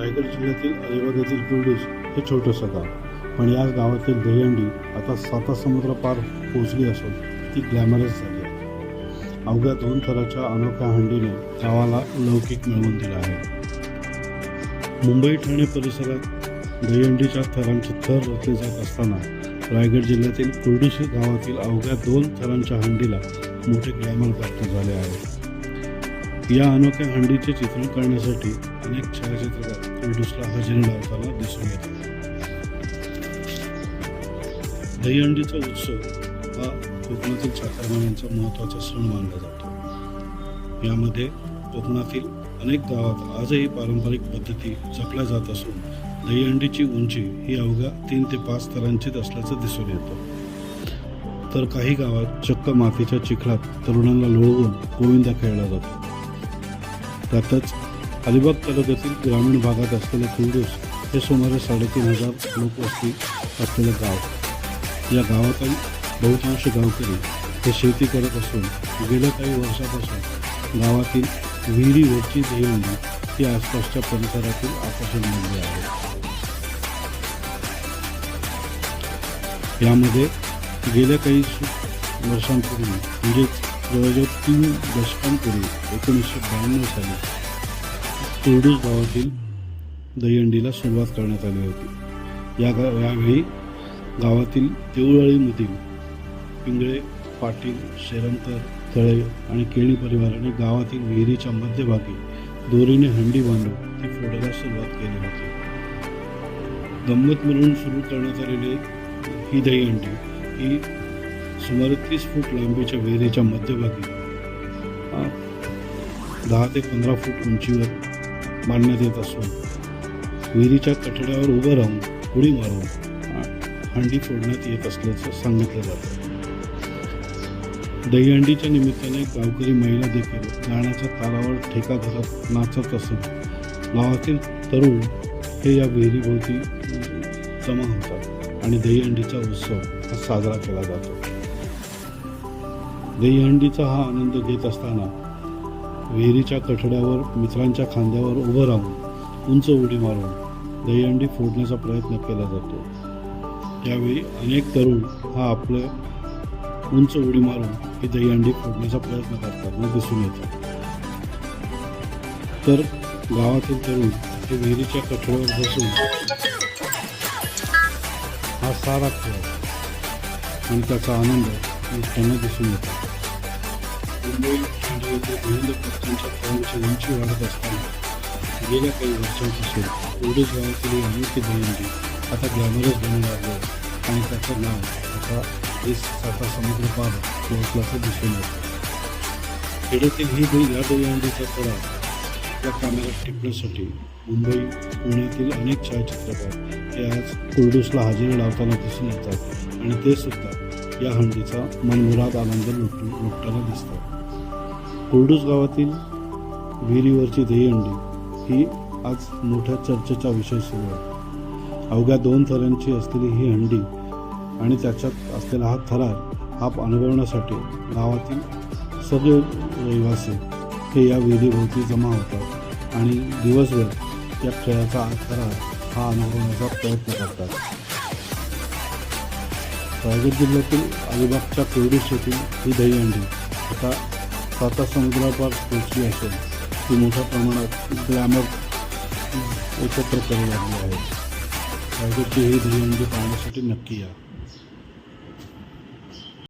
रायगड जिल्ह्यातील अलिबाग येथील पिवडीस हे छोटंसं गाव. पण या गावातील दहीहंडी आता साता समुद्र पार पोचली असून ती ग्लॅमरस झाली आहे. अवघ्या दोन थराच्या अनोख्या हंडीने गावाला लौकिक मिळवून दिला आहे. मुंबई ठाणे परिसरात दहीहंडीच्या थरांचे थर रचले जात असताना रायगड जिल्ह्यातील कुर्डूस गावातील अवघ्या दोन थरांच्या हंडीला मोठे ग्लॅमर प्राप्त झाले आहे. या अनोख्या हंडीचे चित्रण करण्यासाठी अनेक छायाचित्रकार कुर्डूसला हजेरी लावताना दिसून येतात दहीहंडीचा उत्सव हा कोकणातील चाकरमान्यांचा महत्त्वाचा सण मानला जातो. यामध्ये कोकणातील अनेक गावात आजही पारंपरिक पद्धती जपल्या जात असून दहीहंडीची उंची ही अवघ्या तीन ते पाच स्तरांचीच असल्याचं दिसून येतं. तर काही गावात चक्क मातीच्या चिखलात तरुणांना लोळवून गोविंदा खेळला जातो. त्यातच अलिबाग तालुक्यातील ग्रामीण भागात असलेले कुंडूस हे सुमारे साडेतीन हजार लोकवस्ती असलेलं गाव. या गावातील बहुतांश गावकरी हे शेती करत असून गेल्या काही वर्षापासून गावातील विहिरीवरची देवणी ही आसपासच्या परिसरातील आकर्षण बनली आहे. यामध्ये गेल्या काही वर्षांपूर्वी म्हणजेच जवळजवळ तीन दशकांपूर्वी एकोणीसशे ब्याण्णव साली कुर्डूस गावातील दहीहंडीला सुरुवात करण्यात आली होती. या गा यावेळी गावातील देऊळवाळीमधील पिंगळे पाटील शेरंकर तळे आणि केणी परिवाराने गावातील विहिरीच्या मध्यभागी दोरीने हंडी बांधून ती फोडायला सुरुवात केली होती. गंमत म्हणून सुरू करण्यात आलेली ही दहीहंडी ही सुमारे तीस फूट लांबीच्या विहिरीच्या मध्यभागी दहा ते पंधरा फूट उंचीवर बांधण्यात येत असून विहिरीच्या कठड्यावर उभं राहून उडी मारून हंडी फोडण्यात येत असल्याचं सांगितलं जातं. दहीहंडीच्या निमित्ताने गावकरी महिला देखील गाण्याच्या तालावर ठेका धरत नाचत असून गावातील तरुण हे या विहिरीभोवती जमा होतात आणि दहीहंडीचा उत्सव हा साजरा केला जातो. दहीहंडीचा हा आनंद घेत असताना विहिरीच्या कठड्यावर मित्रांच्या खांद्यावर उभं राहून उंच उडी मारून दहीहंडी फोडण्याचा प्रयत्न केला जातो. त्यावेळी अनेक तरुण हा आपले उंच उडी मारून ही दहीहंडी फोडण्याचा प्रयत्न करताना दिसून येतात तर गावातील तरुण हे विहिरीच्या कठड्यावर बसून हा सारा खेळ आणि त्याचा आनंद त्यांना दिसून येतो. मुंबई ठाणे येथे विविध पक्षांच्या फळांची उंची वाढत असताना गेल्या काही वर्षांपासून ओडीस गावातील ही अनोखी दहीहंडी आता ग्लॅमरस बनू लागले आणि त्याचं नाव आता देश साता समुद्र पार पोहोचल्याचं दिसून येतं खेड्यातील ही दही या दहीहंडीचा थोडा या कॅमेऱ्यात टिपण्यासाठी मुंबई पुण्यातील अनेक छायाचित्रकार हे आज कुर्डूसला हजेरी लावताना दिसून येतात आणि ते सुद्धा या हंडीचा मनमुराद आनंद लुट लुटताना दिसतात. कोरडूस गावातील विहिरीवरची दहीहंडी ही आज मोठ्या चर्चेचा विषय सुरू आहे. अवघ्या दोन थरांची असलेली ही हंडी आणि त्याच्यात असलेला हा थरार हा अनुभवण्यासाठी गावातील सगळे रहिवासी हे या विहिरीभोवती जमा होतात आणि दिवसभर या खेळाचा थरार हा अनुभवण्याचा प्रयत्न करतात. रायगड जिल्ह्यातील अलिबागच्या कुर्डूस येथील ही दहीहंडी आता स्वतः समुद्रापार पोचली असेल ती मोठ्या प्रमाणात ग्लॅमर एकत्र करू लागली आहे रायगडची ही म्हणजे पाहण्यासाठी नक्की या